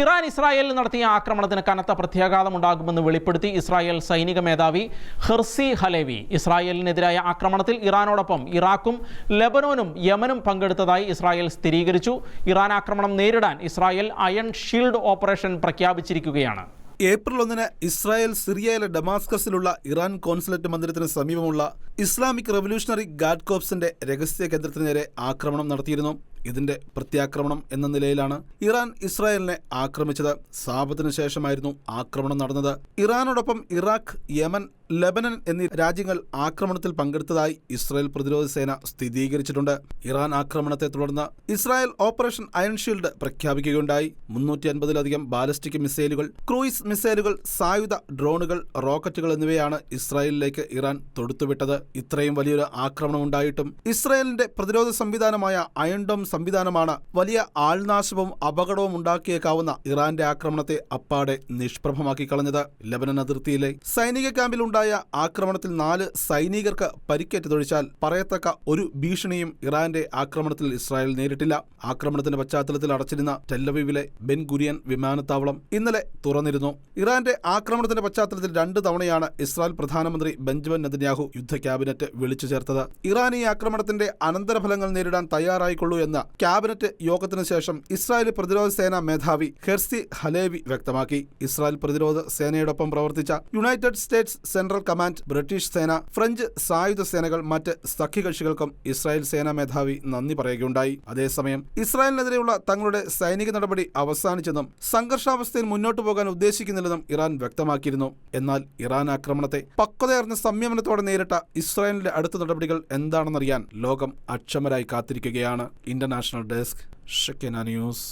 Iran ഇസ്രായേലിൽ നടത്തിയ ആക്രമണത്തിന് കനത്ത പ്രത്യാഘാതമുണ്ടാകുമെന്ന് വെളിപ്പെടുത്തി ഇസ്രായേൽ സൈനിക മേധാവി ഹെർസി ഹലേവി. ഇസ്രായേലിനെതിരായ ആക്രമണത്തിൽ ഇറാനോടൊപ്പം ഇറാഖും ലെബനോനും യമനും പങ്കെടുത്തതായി ഇസ്രായേൽ സ്ഥിരീകരിച്ചു. ഇറാൻ ആക്രമണം നേരിടാൻ ഇസ്രായേൽ അയൺ ഷീൽഡ് ഓപ്പറേഷൻ പ്രഖ്യാപിച്ചിരിക്കുകയാണ്. ഏപ്രിൽ ഒന്നിന് ഇസ്രായേൽ സിറിയയിലെ ഡമാസ്കസിലുള്ള ഇറാൻ കോൺസുലേറ്റ് മന്ദിരത്തിന് സമീപമുള്ള ഇസ്ലാമിക് റവല്യൂഷണറി ഗാഡ് കോപ്സിന്റെ രഹസ്യ കേന്ദ്രത്തിന് നേരെ ആക്രമണം നടത്തിയിരുന്നു. ഇതിന്റെ പ്രത്യാക്രമണം എന്ന നിലയിലാണ് ഇറാൻ ഇസ്രായേലിനെ ആക്രമിച്ചത്. സാപത്തിന് ശേഷമായിരുന്നു ആക്രമണം നടന്നത്. ഇറാനോടൊപ്പം ഇറാഖ് യമൻ ലെബനൻ എന്നീ രാജ്യങ്ങൾ ആക്രമണത്തിൽ പങ്കെടുത്തതായി ഇസ്രായേൽ പ്രതിരോധ സേന സ്ഥിരീകരിച്ചിട്ടുണ്ട്. ഇറാൻ ആക്രമണത്തെ തുടർന്ന് ഇസ്രായേൽ ഓപ്പറേഷൻ ഷീൽഡ് പ്രഖ്യാപിക്കുകയുണ്ടായി. മുന്നൂറ്റി അൻപതിലധികം ബാലിസ്റ്റിക് മിസൈലുകൾ ക്രൂയിസ് മിസൈലുകൾ സായുധ ഡ്രോണുകൾ റോക്കറ്റുകൾ എന്നിവയാണ് ഇസ്രായേലിലേക്ക് ഇറാൻ തൊടുത്തുവിട്ടത്. ഇത്രയും വലിയൊരു ആക്രമണം ഉണ്ടായിട്ടും ഇസ്രായേലിന്റെ പ്രതിരോധ സംവിധാനമായ അയൺഡോം സംവിധാനമാണ് വലിയ ആൾനാശവും അപകടവും ഉണ്ടാക്കിയേക്കാവുന്ന ഇറാന്റെ ആക്രമണത്തെ അപ്പാടെ നിഷ്പ്രഭമാക്കി കളഞ്ഞത്. ലബനൻ അതിർത്തിയിലെ സൈനിക ക്യാമ്പിലുണ്ടായ ആക്രമണത്തിൽ നാല് സൈനികർക്ക് പരിക്കേറ്റതൊഴിച്ചാൽ പറയത്തക്ക ഒരു ഭീഷണിയും ഇറാന്റെ ആക്രമണത്തിൽ ഇസ്രായേൽ നേരിട്ടില്ല. ആക്രമണത്തിന്റെ പശ്ചാത്തലത്തിൽ അടച്ചിരുന്ന ടെല്ലവീവിലെ ബെൻ ഗുരിയൻ വിമാനത്താവളം ഇന്നലെ തുറന്നിരുന്നു. ഇറാന്റെ ആക്രമണത്തിന്റെ പശ്ചാത്തലത്തിൽ രണ്ട് തവണയാണ് ഇസ്രായേൽ പ്രധാനമന്ത്രി ബെഞ്ചമിൻ നെതന്യാഹു യുദ്ധ ക്യാബിനറ്റ് വിളിച്ചു ചേർത്തത്. ഇറാൻ ഈ ആക്രമണത്തിന്റെ അനന്തരഫലങ്ങൾ നേരിടാൻ തയ്യാറായിക്കൊള്ളൂ എന്ന് ക്യാബിനറ്റ് യോഗത്തിനു ശേഷം ഇസ്രായേൽ പ്രതിരോധ സേന മേധാവി ഹെർസി ഹലേവി വ്യക്തമാക്കി. ഇസ്രായേൽ പ്രതിരോധ സേനയോടൊപ്പം പ്രവർത്തിച്ച United States Central Command British സേന ഫ്രഞ്ച് സായുധ സേനകൾ മറ്റ് സഖ്യകക്ഷികൾക്കും ഇസ്രായേൽ സേനാ മേധാവി നന്ദി പറയുകയുണ്ടായി. അതേസമയം ഇസ്രായേലിനെതിരെയുള്ള തങ്ങളുടെ സൈനിക നടപടി അവസാനിച്ചെന്നും സംഘർഷാവസ്ഥയിൽ മുന്നോട്ടു പോകാൻ ഉദ്ദേശിക്കുന്നില്ലെന്നും ഇറാൻ വ്യക്തമാക്കിയിരുന്നു. എന്നാൽ ഇറാൻ ആക്രമണത്തെ പക്വതയാർന്ന സംയമനത്തോടെ നേരിട്ട ഇസ്രായേലിന്റെ അടുത്ത നടപടികൾ എന്താണെന്നറിയാൻ ലോകം അക്ഷമരായി കാത്തിരിക്കുകയാണ്. International desk Shekinah news.